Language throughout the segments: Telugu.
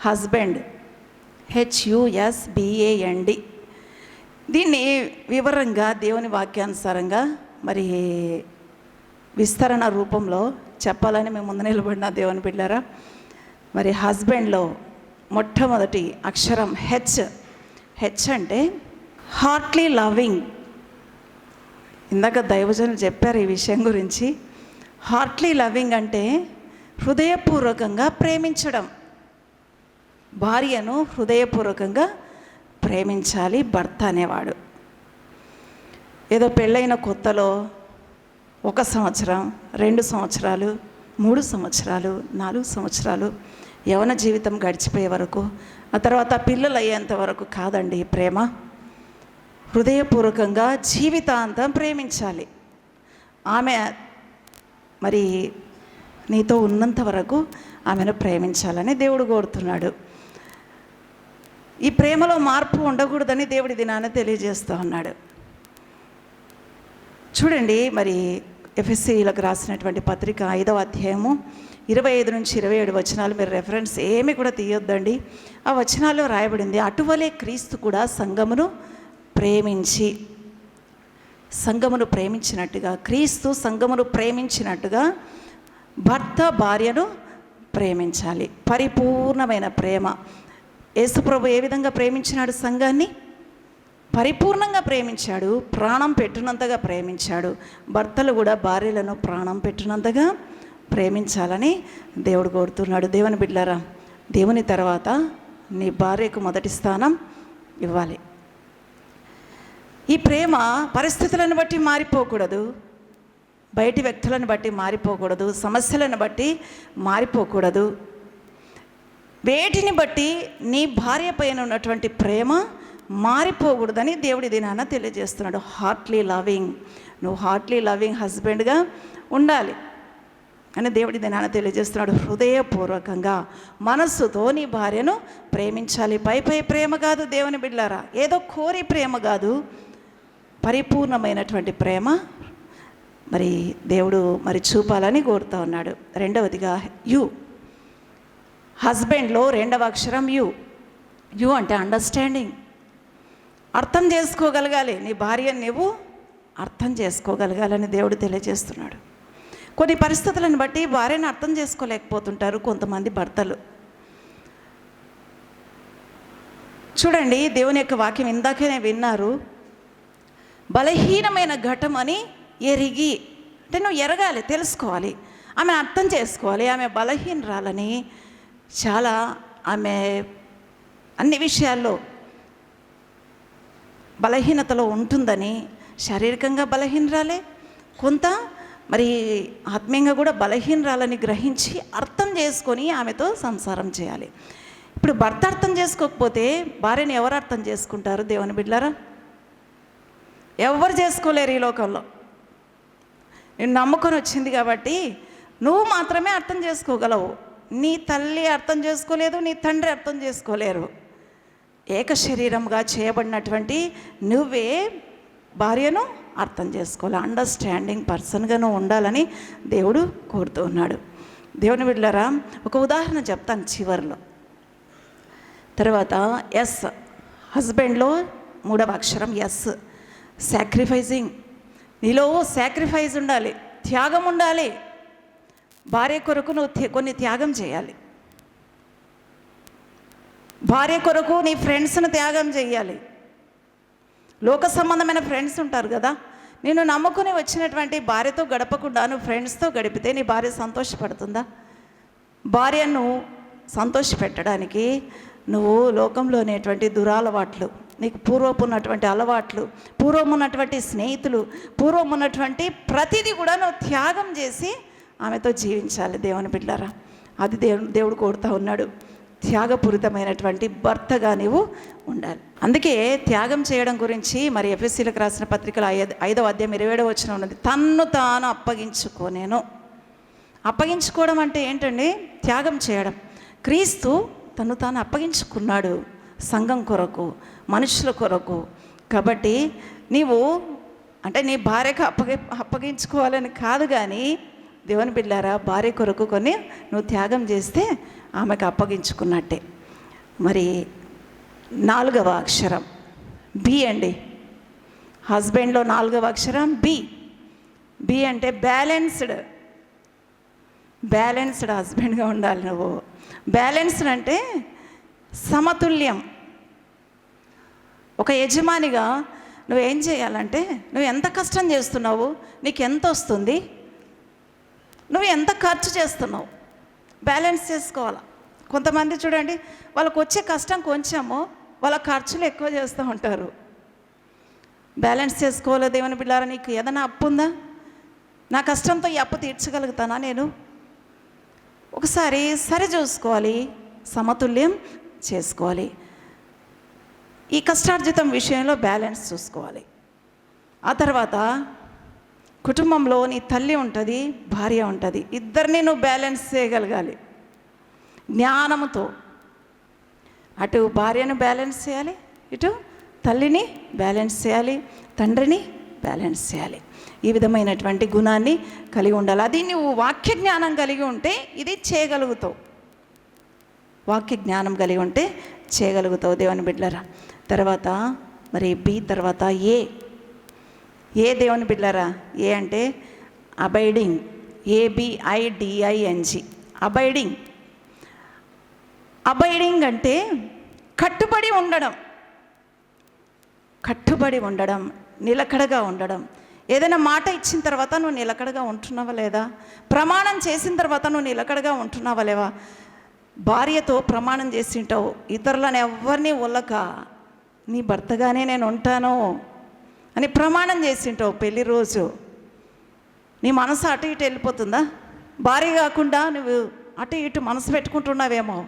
హస్బెండ్. హెచ్యుఎస్బిఏఎన్డి దీన్ని వివరంగా దేవుని వాక్యానుసారంగా మరి విస్తరణ రూపంలో చెప్పాలని మేము ముందు నిలబడిన దేవుని బిడ్డారా. మరి హస్బెండ్లో మొట్టమొదటి అక్షరం హెచ్. హెచ్ అంటే హార్ట్లీ లవింగ్ ఇందాక దైవజనులు చెప్పారు ఈ విషయం గురించి. హార్ట్లీ లవింగ్ అంటే హృదయపూర్వకంగా ప్రేమించడం. భార్యను హృదయపూర్వకంగా ప్రేమించాలి భర్త అనేవాడు. ఏదో పెళ్ళైన కొత్తలో ఒక సంవత్సరం రెండు సంవత్సరాలు మూడు సంవత్సరాలు నాలుగు సంవత్సరాలు యవన జీవితం గడిచిపోయే వరకు ఆ తర్వాత పిల్లలు అయ్యేంత వరకు కాదండి ప్రేమ. హృదయపూర్వకంగా జీవితాంతం ప్రేమించాలి. ఆమె మరి నీతో ఉన్నంత వరకు ఆమెను ప్రేమించాలని దేవుడు కోరుతున్నాడు. ఈ ప్రేమలో మార్పు ఉండకూడదని దేవుడి దినాన తెలియజేస్తూ ఉన్నాడు. చూడండి మరి ఎఫ్ఎస్సీలకు రాసినటువంటి పత్రిక ఐదవ అధ్యాయము ఇరవై ఐదు నుంచి ఇరవై ఏడు వచనాలు మీరు రెఫరెన్స్ ఏమి కూడా తీయొద్దండి. ఆ వచనాల్లో రాయబడింది అటువలే క్రీస్తు కూడా సంఘమును ప్రేమించి సంఘమును ప్రేమించినట్టుగా క్రీస్తు సంఘమును ప్రేమించినట్టుగా భర్త భార్యను ప్రేమించాలి. పరిపూర్ణమైన ప్రేమ. యేసుప్రభు ఏ విధంగా ప్రేమించినాడు సంఘాన్ని? పరిపూర్ణంగా ప్రేమించాడు ప్రాణం పెట్టినంతగా ప్రేమించాడు భర్తలు కూడా భార్యలను ప్రాణం పెట్టినంతగా ప్రేమించాలని దేవుడు కోరుతున్నాడు. దేవుని బిడ్డలారా దేవుని తర్వాత నీ భార్యకు మొదటి స్థానం ఇవ్వాలి. ఈ ప్రేమ పరిస్థితులను బట్టి మారిపోకూడదు బయటి వ్యక్తులను బట్టి మారిపోకూడదు సమస్యలను బట్టి మారిపోకూడదు. వేటిని బట్టి నీ భార్య పైన ఉన్నటువంటి ప్రేమ మారిపోకూడదని దేవుడి దినాన తెలియజేస్తున్నాడు. హార్ట్లీ లవింగ్ నువ్వు హార్ట్లీ లవింగ్ హస్బెండ్గా ఉండాలి అని దేవుడి దినాన తెలియజేస్తున్నాడు. హృదయపూర్వకంగా మనస్సుతో నీ భార్యను ప్రేమించాలి. పై పై ప్రేమ కాదు దేవుని బిడ్డారా ఏదో కోరి ప్రేమ కాదు. పరిపూర్ణమైనటువంటి ప్రేమ మరి దేవుడు మరి చూపాలని కోరుతా ఉన్నాడు. రెండవదిగా యు హస్బెండ్లో రెండవ అక్షరం యు యు అంటే అండర్స్టాండింగ్ అర్థం చేసుకోగలగాలి. నీ భార్యను నువ్వు అర్థం చేసుకోగలగాలని దేవుడు తెలియజేస్తున్నాడు. కొన్ని పరిస్థితులను బట్టి భార్యను అర్థం చేసుకోలేకపోతుంటారు కొంతమంది భర్తలు. చూడండి దేవుని యొక్క వాక్యం ఇందాకనే విన్నారు. బలహీనమైన ఘటం అని ఎరిగి అంటే నువ్వు ఎరగాలి తెలుసుకోవాలి. ఆమె అర్థం చేసుకోవాలి. ఆమె బలహీనరాలని చాలా ఆమె అన్ని విషయాల్లో బలహీనతలో ఉంటుందని శారీరకంగా బలహీనరాలే కొంత మరి ఆత్మీయంగా కూడా బలహీనరాలని గ్రహించి అర్థం చేసుకొని ఆమెతో సంసారం చేయాలి. ఇప్పుడు భర్త అర్థం చేసుకోకపోతే భార్యని ఎవరు అర్థం చేసుకుంటారు దేవుని బిడ్డారా ఎవరు చేసుకోలేరు ఈ లోకంలో? నేను నమ్ముకొని వచ్చింది కాబట్టి నువ్వు మాత్రమే అర్థం చేసుకోగలవు. నీ తల్లి అర్థం చేసుకోలేదు నీ తండ్రి అర్థం చేసుకోలేరు. ఏక శరీరంగా చేయబడినటువంటి నువ్వే భార్యను అర్థం చేసుకోవాలి. అండర్స్టాండింగ్ పర్సన్గాను ఉండాలని దేవుడు కోరుతూ ఉన్నాడు. దేవుని బిడ్డలారా ఒక ఉదాహరణ చెప్తాను చివరిలో. తర్వాత ఎస్ హస్బెండ్లో మూడవ అక్షరం ఎస్. సాక్రిఫైజింగ్ నీలో సాక్రిఫైజ్ ఉండాలి త్యాగం ఉండాలి. భార్య కొరకు నువ్వు కొన్ని త్యాగం చేయాలి. భార్య కొరకు నీ ఫ్రెండ్స్ను త్యాగం చేయాలి. లోక సంబంధమైన ఫ్రెండ్స్ ఉంటారు కదా నేను నమ్ముకుని వచ్చినటువంటి భార్యతో గడపకుండా నువ్వు ఫ్రెండ్స్తో గడిపితే నీ భార్య సంతోషపడుతుందా? భార్యను సంతోషపెట్టడానికి నువ్వు లోకంలో అనేటువంటి దురాలవాట్లు నీకు పూర్వపు ఉన్నటువంటి అలవాట్లు పూర్వం ఉన్నటువంటి స్నేహితులు పూర్వం ఉన్నటువంటి ప్రతిదీ కూడా నువ్వు త్యాగం చేసి ఆమెతో జీవించాలి దేవుని బిడ్డారా అది దేవుడు దేవుడు కోరుతా ఉన్నాడు. త్యాగపూరితమైనటువంటి భర్తగా నీవు ఉండాలి. అందుకే త్యాగం చేయడం గురించి మరి ఎఫ్ఎస్సీలకు రాసిన పత్రికలు ఐదు ఐదవ అధ్యాయం ఇరవై ఏడవ వచ్చిన ఉన్నది. తన్ను తాను అప్పగించుకోనేను. అప్పగించుకోవడం అంటే ఏంటండి? త్యాగం చేయడం. క్రీస్తు తను తాను అప్పగించుకున్నాడు సంఘం కొరకు మనుషుల కొరకు. కాబట్టి నీవు అంటే నీ భార్యకు అప్పగి అప్పగించుకోవాలని కాదు కానీ దేవుని బిడ్డారా భార్య కొరకు కొన్ని నువ్వు త్యాగం చేస్తే ఆమెకు అప్పగించుకున్నట్టే. మరి నాలుగవ అక్షరం బి అండి. హస్బెండ్లో నాలుగవ అక్షరం బి బి అంటే బ్యాలెన్స్డ్ బ్యాలెన్స్డ్ హస్బెండ్గా ఉండాలి నువ్వు. బ్యాలెన్స్డ్ అంటే సమతుల్యం. ఒక యజమానిగా నువ్వు ఏం చేయాలంటే నువ్వు ఎంత కష్టం చేస్తున్నావు నీకు ఎంత వస్తుంది? నువ్వు ఎంత ఖర్చు చేస్తున్నావు? బ్యాలెన్స్ చేసుకోవాలి? కొంతమంది చూడండి వాళ్ళకు వచ్చే కష్టం కొంచెము వాళ్ళ ఖర్చులు ఎక్కువ చేస్తూ ఉంటారు. బ్యాలెన్స్ చేసుకోవాలి దేవుని బిడ్డారా? నీకు ఏదైనా అప్పు ఉందా? నా కష్టంతో ఈ అప్పు తీర్చగలుగుతానా నేను? ఒకసారి సరి చూసుకోవాలి సమతుల్యం చేసుకోవాలి. ఈ కష్టార్జితం విషయంలో బ్యాలెన్స్ చూసుకోవాలి. ఆ తర్వాత కుటుంబంలో నీ తల్లి ఉంటుంది భార్య ఉంటుంది. ఇద్దరిని నువ్వు బ్యాలెన్స్ చేయగలగాలి. జ్ఞానముతో. అటు భార్యను బ్యాలెన్స్ చేయాలి ఇటు తల్లిని బ్యాలెన్స్ చేయాలి తండ్రిని బ్యాలెన్స్ చేయాలి. ఈ విధమైనటువంటి గుణాన్ని కలిగి ఉండాలి. అది నువ్వు వాక్య జ్ఞానం కలిగి ఉంటే ఇది చేయగలుగుతావు. వాక్య జ్ఞానం కలిగి ఉంటే చేయగలుగుతావు దేవుని బిడ్డలరా. తర్వాత మరి బి తర్వాత ఏ? ఏ దేవుని బిడ్డలరా? ఏ అంటే అబైడింగ్ ఏబిఐడిఐఎన్జి అబైడింగ్ అబైడింగ్ అంటే కట్టుబడి ఉండడం. కట్టుబడి ఉండడం నిలకడగా ఉండడం. ఏదైనా మాట ఇచ్చిన తర్వాత నువ్వు నిలకడగా ఉంటున్నావా లేదా? ప్రమాణం చేసిన తర్వాత నువ్వు నిలకడగా ఉంటున్నావా లేవా భార్యతో ప్రమాణం చేసింటావు ఇతరులను ఎవరిని ఒల్లక నీ భర్తగానే నేను ఉంటాను. అని ప్రమాణం చేసింటావు పెళ్ళి రోజు. నీ మనసు అటు ఇటు వెళ్ళిపోతుందా? భార్య కాకుండా నువ్వు అటు ఇటు మనసు పెట్టుకుంటున్నావేమో.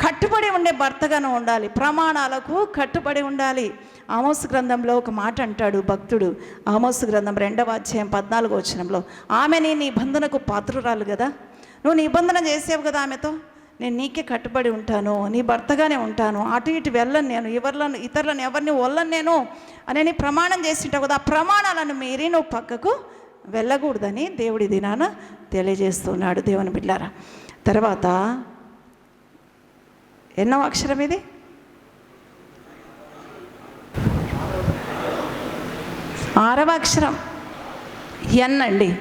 కట్టుబడి ఉండే భర్తగానే ఉండాలి. ప్రమాణాలకు కట్టుబడి ఉండాలి. ఆమోసు గ్రంథంలో ఒక మాట అంటాడు భక్తుడు. ఆమోసు గ్రంథం రెండవ అధ్యాయం పద్నాలుగో వచనంలో ఆమె నీ నిబంధనకు పాత్రురాలు కదా నువ్వు నిబంధన చేసావు కదా ఆమెతో? నేను నీకే కట్టుబడి ఉంటాను నీ భర్తగానే ఉంటాను అటు ఇటు వెళ్ళను నేను ఎవరిలను ఇతరులను ఎవరిని వల్లను నేను అని ప్రమాణం చేసింటావు కదా ఆ ప్రమాణాలను మీరి నువ్వు పక్కకు వెళ్ళకూడదని దేవుడి దినాన తెలియజేస్తున్నాడు దేవుని బిడ్డారా. తర్వాత ఎన్నో అక్షరం ఇది? ఆరవ అక్షరం. ఎన్ అండి.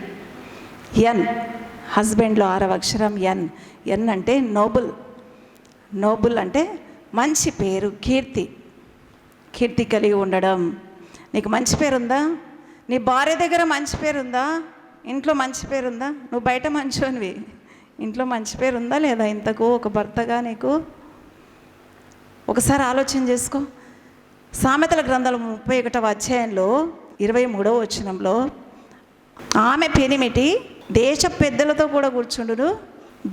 ఎన్. హస్బెండ్లో ఆరవ అక్షరం ఎన్. ఎన్ అంటే నోబుల్. నోబుల్ అంటే మంచి పేరు కీర్తి. కీర్తి కలిగి ఉండడం. నీకు మంచి పేరు ఉందా నీ భార్య దగ్గర మంచి పేరు ఉందా ఇంట్లో మంచి పేరు ఉందా నువ్వు బయట మంచోనివి. ఇంట్లో మంచి పేరు ఉందా లేదా? ఇంతకు ఒక భర్తగా నీకు? ఒకసారి ఆలోచన చేసుకో. సామెతల గ్రంథాలు ముప్పై ఒకటవ అధ్యాయంలో ఇరవై మూడవ వచనంలో ఆమె పెనిమిటి దేశ పెద్దలతో కూడా కూర్చుండును.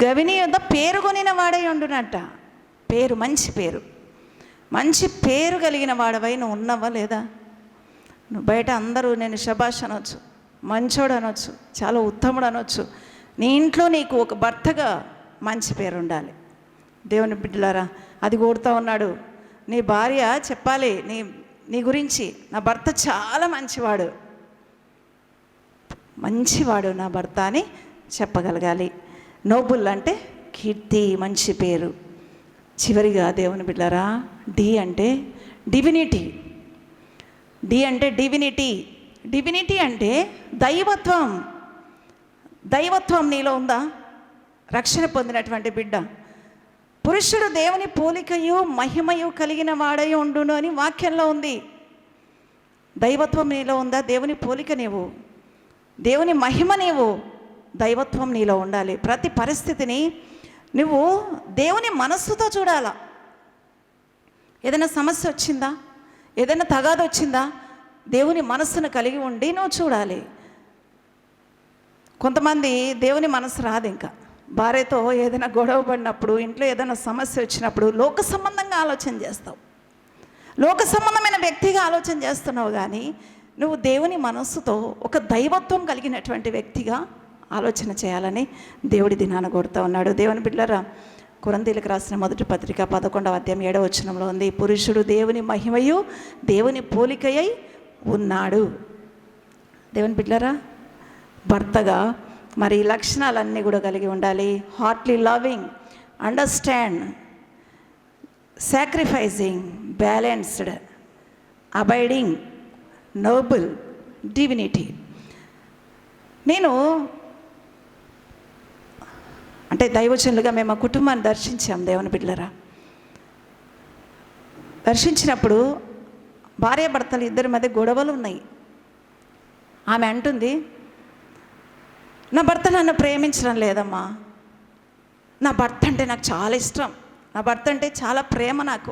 గవిని యొద్ద పేరు కొనిన వాడై ఉండునట. పేరు మంచి పేరు. మంచి పేరు కలిగిన వాడవై నువ్వు ఉన్నావా లేదా? నువ్వు బయట అందరూ నేను శబాష్ అనొచ్చు మంచోడు అనొచ్చు చాలా ఉత్తముడు అనొచ్చు. నీ ఇంట్లో నీకు ఒక భర్తగా మంచి పేరు ఉండాలి. దేవుని బిడ్డలారా అది కోరుతా ఉన్నాడు. నీ భార్య చెప్పాలి నీ నీ గురించి. నా భర్త చాలా మంచివాడు. మంచివాడు నా భర్త అని చెప్పగలగాలి. నోబుల్ అంటే కీర్తి మంచి పేరు. చివరిగా దేవుని బిడ్డరా డి అంటే డివినిటీ. డి అంటే డివినిటీ. డివినిటీ అంటే దైవత్వం. దైవత్వం నీలో ఉందా? రక్షణ పొందినటువంటి బిడ్డ. పురుషుడు దేవుని పోలికయు మహిమయు కలిగిన వాడై ఉండును అని వాక్యంలో ఉంది. దైవత్వం నీలో ఉందా? దేవుని పోలిక నీవు. దేవుని మహిమ నీవు దైవత్వం నీలో ఉండాలి. ప్రతి పరిస్థితిని నువ్వు దేవుని మనస్సుతో చూడాలా? ఏదైనా సమస్య వచ్చిందా? ఏదైనా తగాద వచ్చిందా? దేవుని మనస్సును కలిగి ఉండి నువ్వు చూడాలి. కొంతమంది దేవుని మనసు రాదు ఇంకా. భార్యతో ఏదైనా గొడవ పడినప్పుడు ఇంట్లో ఏదైనా సమస్య వచ్చినప్పుడు లోక సంబంధంగా ఆలోచన చేస్తావు. లోక సంబంధమైన వ్యక్తిగా ఆలోచన చేస్తున్నావు కానీ నువ్వు దేవుని మనస్సుతో ఒక దైవత్వం కలిగినటువంటి వ్యక్తిగా ఆలోచన చేయాలని దేవుడి దినాన కోరుతా ఉన్నాడు. దేవుని బిడ్డరా కురందీలకు రాసిన మొదటి పత్రిక పదకొండవ అధ్యాయం ఏడవ వచనంలో ఉంది పురుషుడు దేవుని మహిమయు దేవుని పోలికయై ఉన్నాడు. దేవుని బిడ్డరా భర్తగా మరి లక్షణాలన్నీ కూడా కలిగి ఉండాలి. Heartly loving understand sacrificing balanced abiding noble divinity నేను అంటే దైవజనులుగా మేము ఆ కుటుంబాన్ని దర్శించాం దేవుని బిడ్డలరా. దర్శించినప్పుడు భార్య భర్తలు ఇద్దరి మధ్య గొడవలు ఉన్నాయి. ఆమె అంటుంది నా భర్త నన్ను ప్రేమించడం లేదమ్మా. నా భర్త అంటే నాకు చాలా ఇష్టం. నా భర్త అంటే చాలా ప్రేమ నాకు.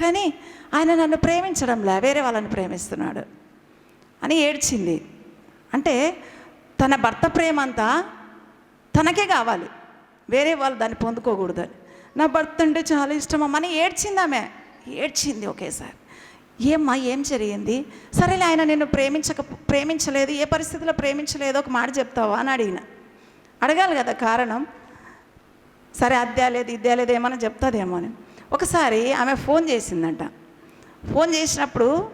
కానీ ఆయన నన్ను ప్రేమించడంలే వేరే వాళ్ళని ప్రేమిస్తున్నాడు. అని ఏడ్చింది. అంటే తన భర్త ప్రేమ అంతా తనకే కావాలి. వేరే వాళ్ళు దాన్ని పొందుకోకూడదని. నా భర్త అంటే చాలా ఇష్టమమ్మా అని ఏడ్చింది ఆమె. ఏడ్చింది ఒకేసారి. ఏమ్మా ఏం జరిగింది? సరేలే ఆయన నిన్ను ప్రేమించక ప్రేమించలేదు ఏ పరిస్థితిలో ప్రేమించలేదో ఒక మాట చెప్తావా అని అడిగిన. అడగాలి కదా కారణం. సరే అద్దాలేదు ఇద్దాలేదు ఏమన్నా చెప్తాదేమో అని. ఒకసారి ఆమె ఫోన్ చేసిందంట. ఫోన్ చేసినప్పుడు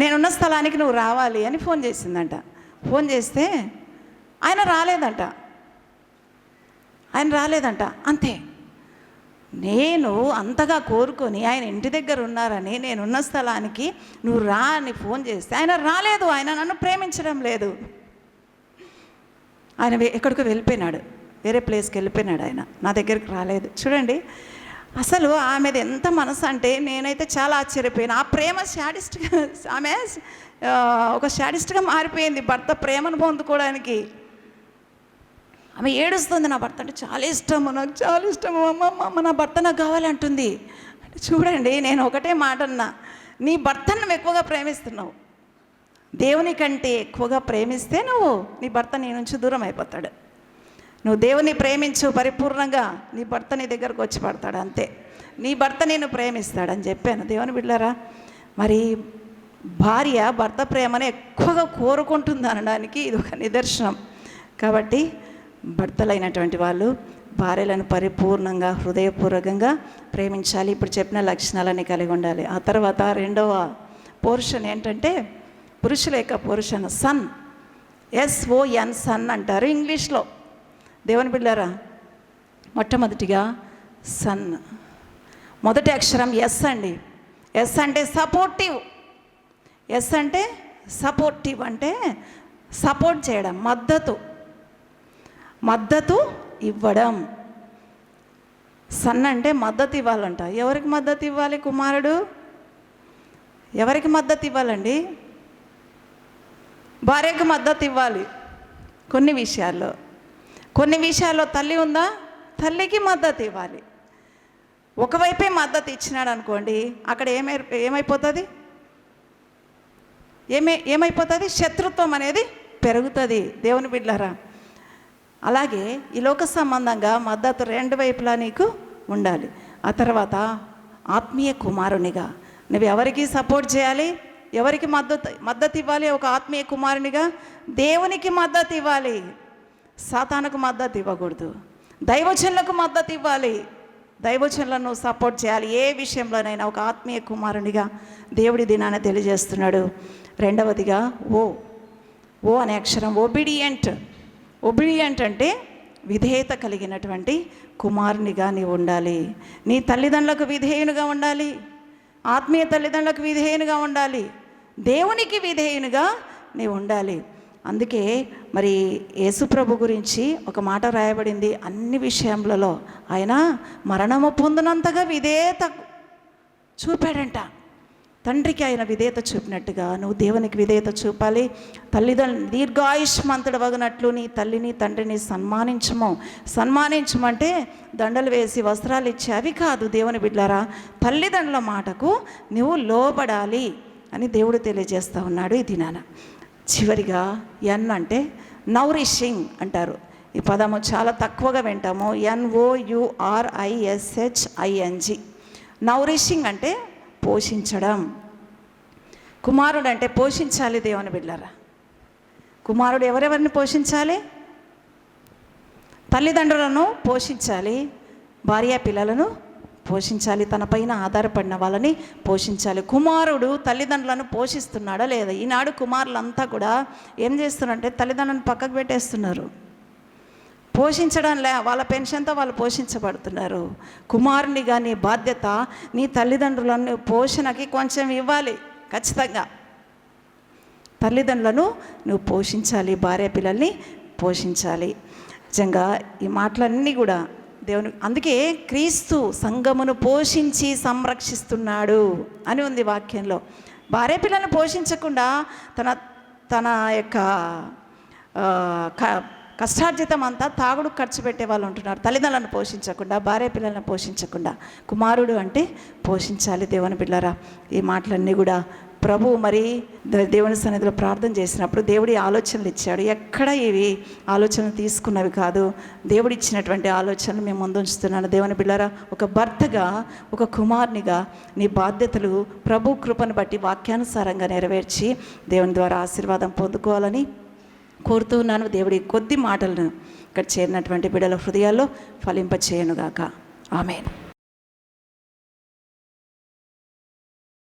నేనున్న స్థలానికి నువ్వు రావాలి అని ఫోన్ చేసిందంట. ఫోన్ చేస్తే ఆయన రాలేదంట. ఆయన రాలేదంట. అంతే. నేను అంతగా కోరుకొని ఆయన ఇంటి దగ్గర ఉన్నారని నేనున్న స్థలానికి నువ్వు రా అని ఫోన్ చేస్తే ఆయన రాలేదు. ఆయన నన్ను ప్రేమించడం లేదు. ఆయన ఎక్కడికో వెళ్ళిపోయినాడు. వేరే ప్లేస్కి వెళ్ళిపోయినాడు ఆయన. నా దగ్గరికి రాలేదు. చూడండి అసలు ఆమెది ఎంత మనసు అంటే నేనైతే చాలా ఆశ్చర్యపోయాను. ఆ ప్రేమ శాడిస్ట్గా ఆమె ఒక శాడిస్ట్గా మారిపోయింది భర్త ప్రేమను పొందుకోవడానికి. ఆమె ఏడుస్తుంది నా భర్త అంటే చాలా ఇష్టము నాకు చాలా ఇష్టము అమ్మ అమ్మ, నా భర్త నాకు కావాలంటుంది. అంటే చూడండి నేను ఒకటే మాట అన్నా నీ భర్తను నువ్వు ఎక్కువగా ప్రేమిస్తున్నావు. దేవుని కంటే ఎక్కువగా ప్రేమిస్తే నువ్వు నీ భర్త నీ నుంచి దూరం అయిపోతాడు. నువ్వు దేవుని ప్రేమించు పరిపూర్ణంగా నీ భర్త నీ దగ్గరకు వచ్చి పడతాడు అంతే. నీ భర్త నేను ప్రేమిస్తాడని చెప్పాను. దేవుని బిడ్డారా మరి భార్య భర్త ప్రేమను ఎక్కువగా కోరుకుంటుంది అనడానికి ఇది ఒక నిదర్శనం. కాబట్టి భర్తలైనటువంటి వాళ్ళు భార్యలను పరిపూర్ణంగా హృదయపూర్వకంగా ప్రేమించాలి. ఇప్పుడు చెప్పిన లక్షణాలన్నీ కలిగి ఉండాలి. ఆ తర్వాత రెండవ పోర్షన్ ఏంటంటే పురుషుల యొక్క పోర్షన్ సన్. ఎస్ఓఎన్ సన్ అంటారు ఇంగ్లీష్లో. దేవుని బిళ్ళారా మొట్టమొదటిగా సన్ మొదటి అక్షరం ఎస్ అండి. ఎస్ అంటే సపోర్టివ్. ఎస్ అంటే సపోర్టివ్ అంటే సపోర్ట్ చేయడం మద్దతు. మద్దతు ఇవ్వడం. సన్ అంటే మద్దతు ఇవ్వాలంట. ఎవరికి మద్దతు ఇవ్వాలి కుమారుడు? ఎవరికి మద్దతు ఇవ్వాలండి? భార్యకు మద్దతు ఇవ్వాలి కొన్ని విషయాల్లో. కొన్ని విషయాల్లో తల్లి ఉందా? తల్లికి మద్దతు ఇవ్వాలి. ఒకవైపే మద్దతు ఇచ్చినాడు అనుకోండి అక్కడ ఏమై ఏమైపోతుంది? ఏమే ఏమైపోతుంది? శత్రుత్వం అనేది పెరుగుతుంది. దేవుని బిడ్డలారా అలాగే ఈ లోక సంబంధంగా మద్దతు రెండు వైపులా నీకు ఉండాలి. ఆ తర్వాత ఆత్మీయ కుమారునిగా. నువ్వు ఎవరికి సపోర్ట్ చేయాలి? ఎవరికి మద్దతు మద్దతు ఇవ్వాలి? ఒక ఆత్మీయ కుమారునిగా. దేవునికి మద్దతు ఇవ్వాలి. సాతానకు మద్దతు ఇవ్వకూడదు. దైవచనులకు మద్దతు ఇవ్వాలి. దైవచనులను సపోర్ట్ చేయాలి. ఏ విషయంలోనైనా ఒక ఆత్మీయ కుమారునిగా దేవుడి దినాన్ని తెలియజేస్తున్నాడు. రెండవదిగా ఓ ఓ అనే అక్షరం ఒబిడియంట్ ఒబిడియంట్ అంటే విధేయత కలిగినటువంటి కుమారునిగా నీవు ఉండాలి. నీ తల్లిదండ్రులకు విధేయునిగా ఉండాలి. ఆత్మీయ తల్లిదండ్రులకు విధేయునిగా ఉండాలి. దేవునికి విధేయునిగా నీవు ఉండాలి. అందుకే మరి యేసుప్రభు గురించి ఒక మాట రాయబడింది అన్ని విషయములలో. ఆయన మరణము పొందినంతగా విధేయత చూపాడంట. తండ్రికి ఆయన విధేయత చూపినట్టుగా నువ్వు దేవునికి విధేయత చూపాలి. తల్లిదండ్రులు దీర్ఘాయుష్మంతుడు వగినట్లు నీ తల్లిని తండ్రిని సన్మానించము. సన్మానించమంటే దండలు వేసి వస్త్రాలు ఇచ్చి అవి కాదు దేవుని బిడ్డారా తల్లిదండ్రుల మాటకు నువ్వు లోబడాలి అని దేవుడు తెలియజేస్తూ ఉన్నాడు ఈ దినాన. చివరిగా ఎన్ అంటే నౌరిషింగ్ అంటారు. ఈ పదము చాలా తక్కువగా వింటాము. ఎన్ఓయుఆర్ఐఎస్హెచ్ఐఎన్జి నౌరిషింగ్ అంటే పోషించడం. కుమారుడు అంటే పోషించాలి దేవుని బిడ్డరా కుమారుడు ఎవరెవరిని పోషించాలి? తల్లిదండ్రులను పోషించాలి. భార్య పిల్లలను పోషించాలి. తనపైన ఆధారపడిన వాళ్ళని పోషించాలి. కుమారుడు తల్లిదండ్రులను పోషిస్తున్నాడా లేదా? ఈనాడు కుమారులంతా కూడా ఏం చేస్తున్నారంటే తల్లిదండ్రులను పక్కకు పెట్టేస్తున్నారు. పోషించడం లే వాళ్ళ పెన్షన్తో వాళ్ళు పోషించబడుతున్నారు. కుమారునిగా నీ బాధ్యత నీ తల్లిదండ్రులను పోషణకి కొంచెం ఇవ్వాలి ఖచ్చితంగా. తల్లిదండ్రులను నువ్వు పోషించాలి భార్య పిల్లల్ని పోషించాలి. నిజంగా ఈ మాటలన్నీ కూడా దేవుని అందుకే క్రీస్తు సంఘమును పోషించి సంరక్షిస్తున్నాడు అని ఉంది వాక్యంలో. భార్య పిల్లల్ని పోషించకుండా తన తన యొక్క క- కష్టార్జితం అంతా తాగుడు ఖర్చు పెట్టే వాళ్ళు ఉంటున్నారు. తల్లిదండ్రులను పోషించకుండా భార్య పిల్లలను పోషించకుండా. కుమారుడు అంటే పోషించాలి దేవుని పిల్లరా ఈ మాటలన్నీ కూడా ప్రభు మరి దేవుని సన్నిధిలో ప్రార్థన చేసినప్పుడు దేవుడి ఆలోచనలు ఇచ్చాడు. ఎక్కడ ఇవి ఆలోచనలు తీసుకున్నవి కాదు. దేవుడు ఇచ్చినటువంటి ఆలోచనలు మేము ముందు ఉంచుతున్నాను దేవుని బిళ్ళరా ఒక భర్తగా ఒక కుమార్నిగా నీ బాధ్యతలు ప్రభు కృపను బట్టి వాక్యానుసారంగా నెరవేర్చి దేవుని ద్వారా ఆశీర్వాదం పొందుకోవాలని కోరుతూ ఉన్నాను. దేవుడి కొద్ది మాటలను ఇక్కడ చేరినటువంటి బిడ్డల హృదయాల్లో ఫలింపచేయనుగాక. ఆమెను.